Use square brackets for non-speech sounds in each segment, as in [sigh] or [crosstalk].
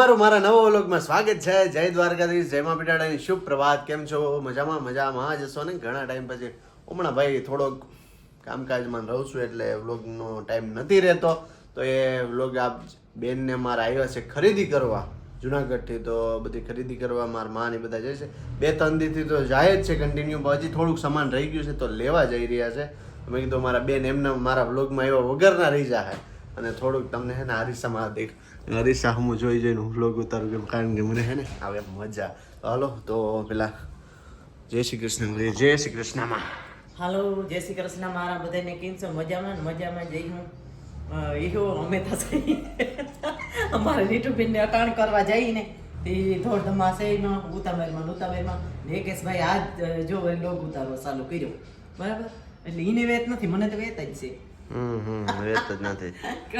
તમારું મારા નવો વ્લોગમાં સ્વાગત છે. જય દ્વારકાધીશ, જય મા પિટાડાની. શુભ પ્રભાત. કેમ છો? મજામાં મજામાં. જશો ને? ઘણા ટાઈમ પછી. હમણાં ભાઈ થોડોક કામકાજમાં રહું છું એટલે વ્લોગનો ટાઈમ નથી રહેતો. તો એ વ્લોગ આપ બેનને મારા આવ્યા છે ખરીદી કરવા. જુનાગઢથી તો બધી ખરીદી કરવા મારા માં ને બધા જાય છે. બે ત્રણ દીથી તો જાય જ છે કન્ટિન્યુ હજી થોડુંક સામાન રહી ગયું છે તો લેવા જઈ રહ્યા છે. મેં કીધું મારા બેન એમને મારા વ્લોગમાં એવા વગરના રહી જાય અને થોડુંક તમને હે ને અરીસામાં દેખ અરીસા હું જોઈ જોઈને હું લોગ ઉતારું કેમ કારણ કે મને હે ને આવે. મજા હાલો, તો પેલા જય શ્રી કૃષ્ણ જય શ્રી કૃષ્ણમાં. હાલો, જય શ્રી કૃષ્ણ મારા બધાને કેમ છો? મજામાં મજામાં જઈ હું. એવો અમે થશે અમારે રીટુબેન ને અટાણ કરવા જઈને તે ધોળ ધમાસેમાં ઉતામેરમાં ઉતામેરમાં ને એકેશભાઈ આજ જો એ લોગ ઉતારવા ચાલુ કર્યો. બરાબર? એટલે એને વેત નથી, મને તો વેત જ છે. વેત જ નથી.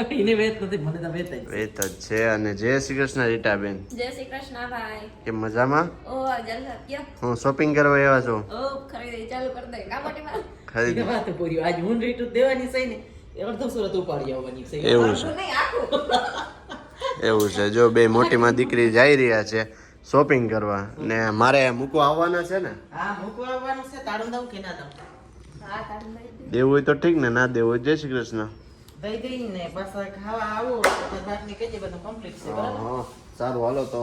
ઈને વેત નથી મને તો વેત જ છે. વેત જ છે અને જય શ્રી કૃષ્ણ રીટાબેન. જય શ્રી કૃષ્ણ ભાઈ કે મજામાં? ઓ જલસા ક્યાં હું શોપિંગ કરવા આવ્યા છું. ઓ ખરીદી ચાલુ કરી દે કાપોટીમાં ઈ ખરીદી વાત પૂરી આજ હું રીટુ દેવાની છે ને અડધો સુરત ઉપાડી આવવાની છે. એવું છે. એવું છે. જો બે મોટીમાં દીકરી જઈ રહ્યા છે શોપિંગ કરવા ને મારે મૂકવા આવવાના છે ને? હા મૂકવા આવવાનું છે તારું દઉં કે ના દઉં. દેવું હોય તો ઠીક ને ના દેવું હોય જય શ્રી કૃષ્ણ. દઈ દઈ ને પાછા ખાવા આવો તો બાટલી બધું કમ્પ્લીટ છે હા, સારું હાલો તો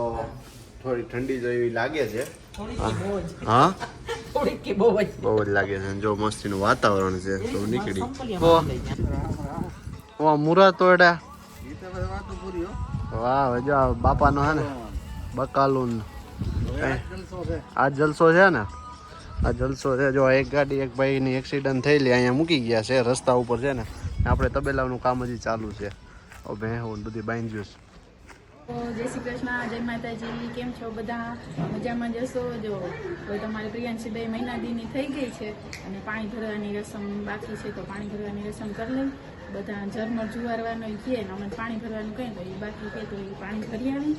થોડી ઠંડી જેવી લાગે છે. બહુ જ. હા? [laughs] થોડીક કે બહુ જ. બહુ જ લાગે છે જો મસ્તીનું વાતાવરણ છે તો નીકળી. ઓ મુરા તોડા વાહ જો બાપાનો હે ને બકાલુન. આ જલસો છે ને? આ જલસો છે. જો એક ગાડી, એક ભાઈની એક્સિડન્ટ થયેલી, અહીંયા મૂકી ગયા છે. રસ્તા ઉપર છે ને, આપણે તબેલાનું કામ હજી ચાલુ છે. હવે હું બધી બાંધ્યું છે. જય શ્રી કૃષ્ણ, જય માતાજી. કેમ છો બધા? મજામાં જશો જો તમારી પ્રિયાંશી બે મહિના દીની થઈ ગઈ છે અને પાણી ભરવાની રસમ બાકી છે, તો પાણી ભરવાની રસમ કરી લઈ. બધા જરમર જુવારવાનું કહે ને અમે પાણી ભરવાનું કહે તો એ બાકી કહે તો એ પાણી ભરી આવી.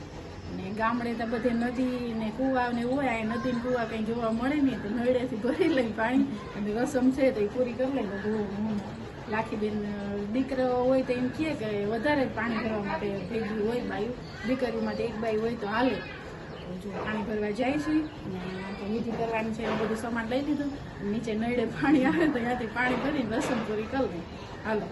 અને ગામડે તો બધે નદી ને કુવા ને હોય આ નદી ને કુવા કંઈ જોવા મળે નહીં તો નળેથી ભરી લઈ પાણી અને રસમ છે તો એ પૂરી કરી લઈ હું લાખીબેન દીકરો હોય તો એમ કહે કે વધારે પાણી ભરવા માટે ભેગી હોય બાયું. દીકરી માટે એક બાઈ હોય તો હાલે. જો પાણી ભરવા જાય છે ને વિધિ કરવાની છે બધું સામાન લઈ લીધું. નીચે નળે પાણી આવે તો ત્યાંથી પાણી ભરીને રસમ પૂરી કરી દે હાલો.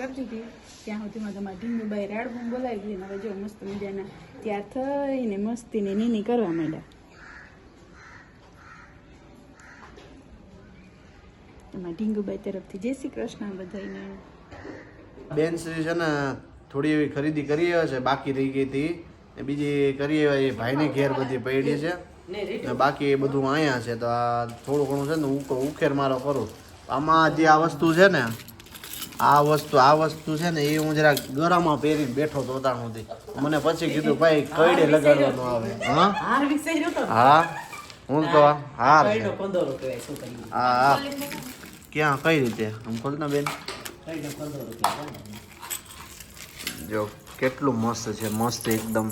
કરતી હતી. ત્યાં સુધીમાં તમારે ઢીંગુબાઈ રાડબું બોલાવી દીધી હવે જો મસ્ત મજાના ત્યાં થઈને મસ્તીને નીની કરવા માંડ્યા. એમાં તરફથી જય શ્રી કૃષ્ણ બેન શ્રી છે ને થોડી એવી ખરીદી કરી આવ્યા છે, બાકી રહી બીજી કરી આવ્યા એ ભાઈને ઘેર બધી પડી છે. બાકી બધું અહીંયા છે, તો આ થોડું ઘણું છે ને હું ઉખેર મારો કરું. આમાં જે આ વસ્તુ છે ને આ વસ્તુ આ વસ્તુ છે ને એ હું જરા ગરામાં પહેરીને બેઠો તો ત્યાં સુધી. મને પછી કીધું ભાઈ કઈડે લગાડવાનું આવે? હા? હા? હું તો હાર હા હા. ક્યાં કઈ રીતે? આમ ખોલતા બેન? જો કેટલું મસ્ત છે મસ્ત એકદમ.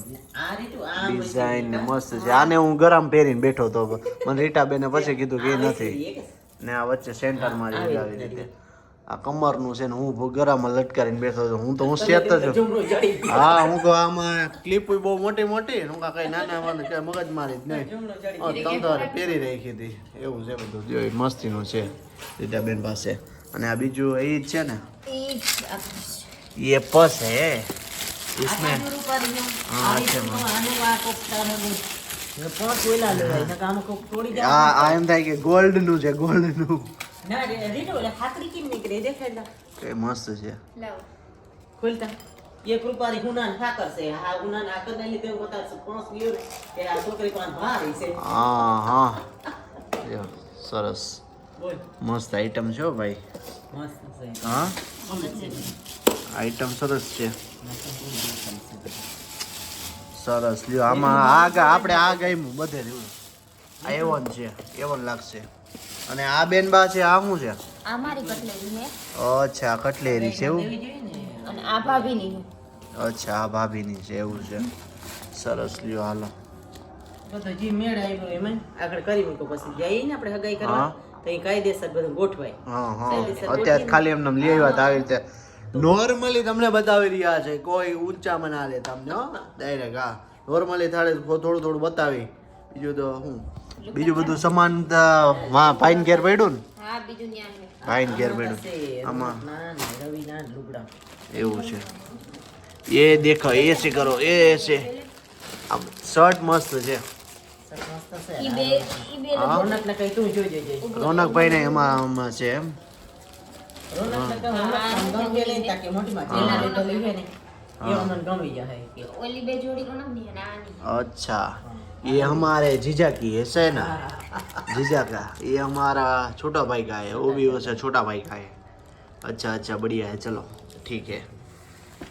ડિઝાઇન ને મસ્ત છે. આને હું ગરમ પહેરીને બેઠો તો મને રીટા બેને પછી કીધું કે નથી. ને આ વચ્ચે સેન્ટર મારી આવી રીતે. આ કમરનું છે ને હું ગરામાં લટકારીને બેઠો છું હું તો હું સેત જ છું જમણું જડી ગયું. હા હું કહું આમાં ક્લિપ બહુ મોટી મોટી હું કાંઈ કઈ નાના વાળું કે મગજ મારી જ નહીં જમણું જડી હા, તમ તો પહેરી રાખી હતી એવું છે બધું જો એ મસ્તીનું છે રીટાબેન પાસે અને આ બીજું એ જ છે ને ये पर्स है इसमें આ રૂપારી નો. હા, આ છે રીટુ માં. આનું આ કોક તારું ને પાંચ વેલા લેવાય નકર આમાં કોક તોડી જાય આ આ એમ થાય કે ગોલ્ડ નું છે ગોલ્ડ નું ના રે રીટુ એટલે હાથડી કેમ નીકળે? દેખાય ના. એ મસ્ત છે. લાવો. ખોલતા. એક રૂપારી હુનાન ઠાકર છે. આ હુનાન આ કદાચ લીધે હું બતા પાંચ ગયો કે આ છોકરી પાસે ભારી છે હા હા. સરસ. મસ્ત આઈટમ છે હો ભાઈ. મસ્ત છે. હા? આઈટમ સરસ છે. સરસ. લ્યો આમાં આ આપણે આ ગમ્યું બધે રહ્યું. આ એવન છે એવન લાગશે. અને આ બેન બા છે આ શું છે? આ મારી કટલેરી છે. અચ્છા કટલેરી છે એવું? અને આ ભાભીની છે. અચ્છા આ ભાભીની છે એવું છે. સરસ લ્યો હાલો. બધો જી મેળ આવ્યો એમ આગળ કરી મૂકો પછી. જઈએ ને આપણે હગાઈ કરવા હા. તો એ કાયદેસર બધું ગોઠવાય. હા હા. અત્યારે ખાલી એમને લઈ આવ્યા હતા આવી રીતે. નોર્મલી તમને બતાવી રહ્યા છે કોઈ ઊંચામાં ના લે તમને હો. ડાયરેક્ટ હા. નોર્મલી થાળે થોડું થોડું બતાવી. બીજું તો શું? બીજું બધું સમાન ભાઈન ઘેર પડ્યું ને? હા બીજું ન્યા ભાઈન ઘેર આમાં. પડ્યું આમાં એવું છે. એ દેખો એ છે કરો એ છે. આમ શર્ટ મસ્ત છે. રોનક મસ્ત છે. ઈ બે ઈ બે હા રોનકને કઈ તું જોઈ જોઈ રોનકભાઈ ને એમાં આમાં છે એમ. રોનકને કહું હમણાં ગમે લઈને તાકે મોટીમાં જેના લીધે લીધે ને એ અમને ગમી જાય કે ઓલી બે જોડી કોણ ની અને આની अच्छा ये हमारे जीजा की है है ना जीजा का ये हमारा छोटा भाई का है वो भी वैसे छोटा भाई का है अच्छा अच्छा बढ़िया है चलो ठीक है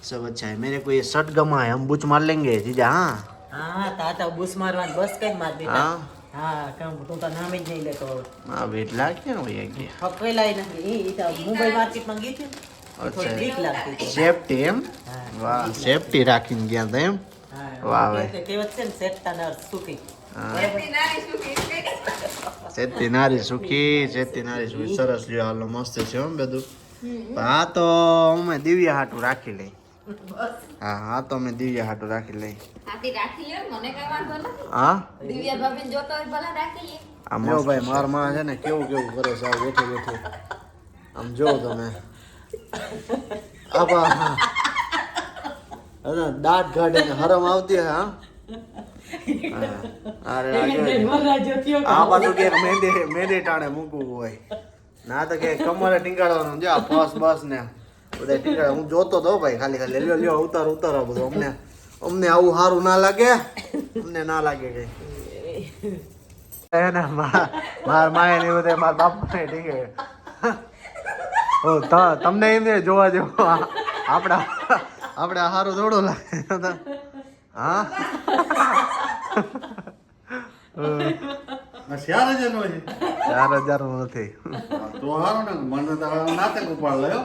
सब अच्छा है मेरे को ये शर्ट गमा है हम बुच मार लेंगे जीजा हाँ હા તાતા બુસ મારવાની બસ કઈ માર બેટા हाँ હા કામ તું તો નામ જ નહીં લેતો हाँ बेटला क्या भैया क्या હકેલાય નથી ઈ તો મુંબઈ માર્કેટમાં ગઈ હતી ને, એ થોડી અચ્છા. બીક લાગતી હતી સેફટી એમ હા. વાહ સેફટી રાખીને ગયા હતા એમ હા, વાહ, કે- ભાઈ. કહેવત છે ને સેટતા નર સુખી. હા. નારી સુખી ચેતી નારી સુખી સરસ લ્યો હાલો મસ્ત છે હો બધું. હા તો અમે દિવ્યા હાટું રાખી લઈ. હા હા તો અમે દિવ્ય હાટું રાખી લઈ. હાથી રાખી લ્યો મને કઈ વાંધો નથી. હા? દિવ્યા ભાભીને જોતો હોય ભલે રાખી લે. આમ જો ભાઈ મારમાં છે ને કેવું કેવું કરે છે આ બેઠું બેઠું આમ જો તમે. [laughs] આબા અને દાંત કાઢે ને હરમ આવતી હા. અરે આ બાજુ કે મેંદે મેંદે ટાણે મૂકવું હોય. ના તો કે કમરે ટીંગાડવાનું જો આ બસ બસ ને. બધા ટીંગાડે હું જોતો તો ભાઈ ખાલી ખાલી. લ્યો લ્યો ઉતાર ઉતારો બધું. અમને અમને આવું સારું ના લાગે. અમને ના લાગે કઈ. એને મા- માએ ને બધે માર બાપા ને ઠીકે ઓ તમને એમ જોવા જેવો આ- આપડા આપણે આ સારું થોડું લાગે. હા? ચાર હજાર નો છે. ચાર હજારનું નથી. તો હારું ને મને તો નાતે ઉપાડ લયો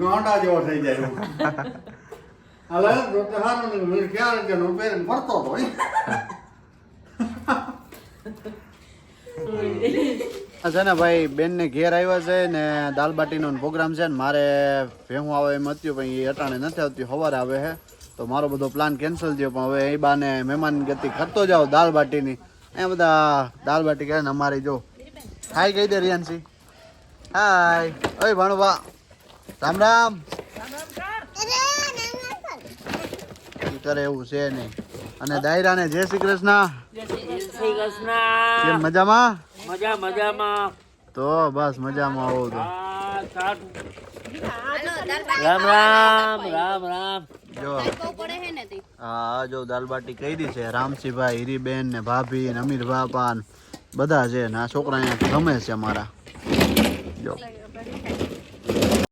ગાંડા જેવો થઈ જાય. હાલે તો હારું ને મને ચાર હજારનું પહેરીને ફરતો હતો હે. આ છે ને ભાઈ બેન ને ઘેર આવ્યા છે ને દાલ બાટીનો પ્રોગ્રામ છે ને મારે ભેહું આવે એમ હતું પણ એ અટાણે નથી આવતી સવારે આવે છે તો મારો બધો પ્લાન કેન્સલ થયો પણ હવે એ બાને મહેમાન ગતિ કરતો જાઓ દાલ બાટીની એ બધા દાલ બાટી કહે ને અમારી જો. હાય કહી દે રિયાનસી હાય ઓય ભાણુભા. રામ રામ. કરે એવું છે નહીં. અને દાયરાને જય શ્રી કૃષ્ણ. શ્રી કૃષ્ણ. મજામાં? મજા મજામાં. તો બસ મજામાં આવું તો રામ રામ રામ રામ. જો. હા જો દાલ બાટી કરી છે. રામસિંહભાઈ હીરીબેન ને ભાભી ને અમીર બાપા ને બધા છે ને આ છોકરા અહીંયા ગમે છે અમારા. જો.